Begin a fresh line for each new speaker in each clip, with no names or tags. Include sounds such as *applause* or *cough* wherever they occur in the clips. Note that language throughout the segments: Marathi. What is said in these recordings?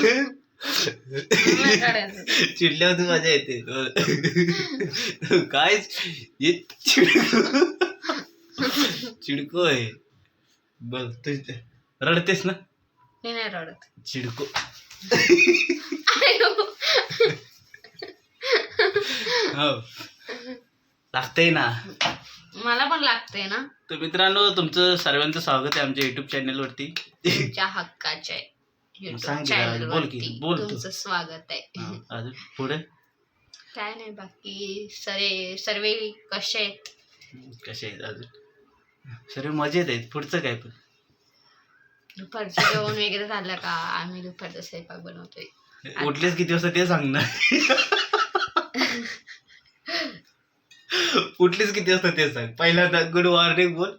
*laughs* चिडल्यावर तू मजा येते काय चिडको. चिडको आहे. बघ तू रडतेस ना?
मी नाही रडत.
चिडको. हो. लागतंय ना.
मला पण लागतंय ना.
तर मित्रांनो तुमचं सर्वांचं स्वागत आहे आमच्या युट्यूब चॅनलवरती
तुमच्या हक्काच्या
सांग
युट्यूब
की जरा,
चॅनल
बोल की,
वरती.
बोल तू.
तुमचं स्वागत आहे.
हा, *laughs* अजून पुढे?
काय नाही बाकी सरे सर्वे कसे आहेत?
कसे आहेत अजून? सर्व मजेत आहेत पुढचं काय पण?
दुपारचं जेवण वगैरे झालं का? आम्ही दुपारचा स्वयंपाक बनवतोय.
उठलेच किती वाजता ते सांग ना उठलेच किती वाजता ते सांग. पहिल्यांदा गुड मॉर्निंग बोल.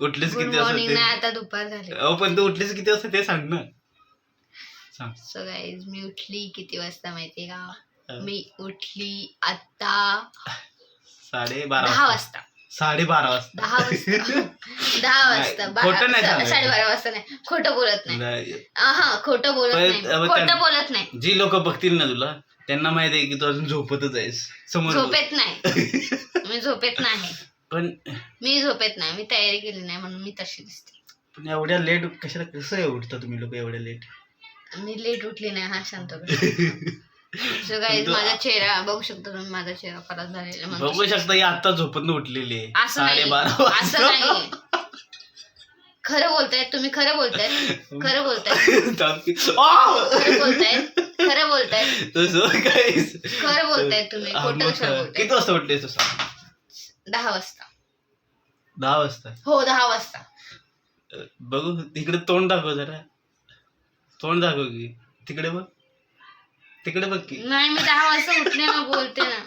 उठलेच
गुड
किती वाजता
मॉर्निंग
ते.
नाही आता दुपार झाले.
अहो पण तू उठलीस किती वाजता ते सांग ना. सांग
सो गाईज मी उठली किती वाजता माहितीये का? मी उठली आता
साडे बारा
दहा
वाजता.
वाजता.
साडे बारा वाजता.
दहा वाजता. *laughs* दहा वाजता.
नाही,
बारा
खोटं नाही
वाजता,
सांगायचं.
साडेबारा वाजता नाही. खोटं बोलत नाही.
नाही.
हा खोटं बोलत
पण-
नाही. खोटं
त्या-
बोलत नाही.
जी लोक बघतील ना तुला त्यांना माहीत आहे की तू अजून झोपतच आहेस. समोर.
झोपेत नाही. *laughs* मी झोपेत नाही.
पण
मी झोपेत नाही. मी तयारी केली नाही म्हणून मी तशी दिसते.
पण एवढ्या लेट कशाला कसं आहे उठता तुम्ही लोक एवढ्या लेट
मी लेट उठली नाही हा शांत *laughs* सो माझा चेहरा बघू शकता तुम्ही माझा चेहरा खराब झालेला.
बघू शकता ही आता झोपत उठलेली आहे.
असं नाही.
साडेबारा
असं
वाजता.
नाही खरं बोलताय? तुम्ही खरं बोलताय? खरं बोलताय? *laughs*
थांब!
खरं बोलताय? खरं बोलताय?
तसं
खरं बोलताय तुम्ही.
हा,
खोटं
मग
कशाला बोलताय.
किती वाजता उठले तू सांग?
दहा वाजता.
दहा वाजता.
हो दहा वाजता.
बघू तिकडे तोंड दाखव जरा. तोंड दाखव की. तिकडे बघ. तिकडे बघ की.
नाही मी दहा वाजता उठले ना बोलते ना.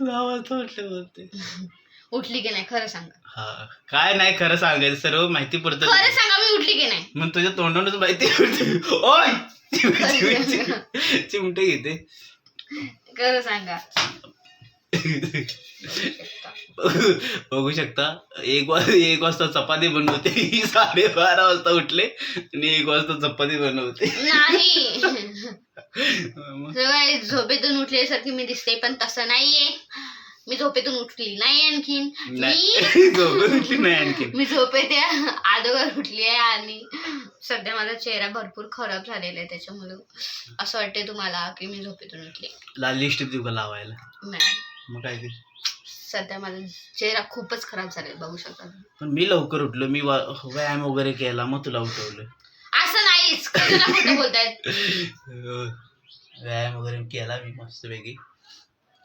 दहा वाजता उठले बोलते.
उठली की नाही खरं सांगा.
हा काय नाही खरं सांगायचं. सर्व माहिती पडतं
खरं सांगा मी उठली की नाही.
मग तुझ्या तोंडावरच माहिती पडते ओय! चिमटे घेते.
खरं सांगा.
बघू शकता. एक वाज एक वाजता चपाती बनवते ही *laughs* साडेबारा वाजता उठले आणि एक वाजता चपाती बनवते
नाही. *laughs* झोपेतून उठल्यासारखी मी दिसते पण तसं नाहीये. मी झोपेतून उठली नाही आणखीन. मी *laughs*
झोपेत उठली नाही आणखी
मी झोपेत आहे, अगोदर उठली आहे आणि सध्या माझा चेहरा भरपूर खराब झालेला आहे त्याच्यामुळे असं वाटते तुम्हाला की मी झोपेतून उठली.
ला लिस्ट देऊ का लावायला?
नाही.
मग काय
सध्या माझा चेहरा खूपच खराब झालाय बघू शकता तुम्ही.
पण मी लवकर उठलो मी वा- व्यायाम वगैरे केला मग तुला उठवलं.
असं नाहीच कशाला खोटं बोलतायत
व्यायाम वगैरे केला मी मस्तपैकी.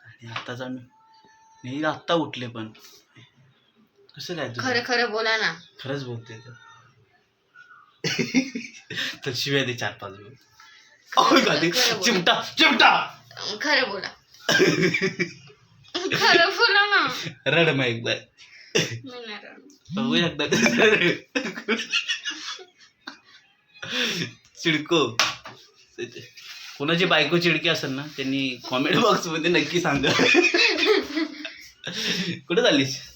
आणि आत्ताच आम्ही मी. आत्ता उठले पण. कसं काय?
खरं खरं बोला ना.
खरंच बोलते तर तर शिव्या दे चार पाच वेळ?
खरं बोल.
चिमटा चिमटा!
खरं बोला. खरं ना.
रड मग एकदा.
मी नाही रडत.
बघू शकता चिडको. कोणाची बायको चिडकी असेल ना त्यांनी कॉमेंट बॉक्समध्ये नक्की सांगा. कुठे चाललीस?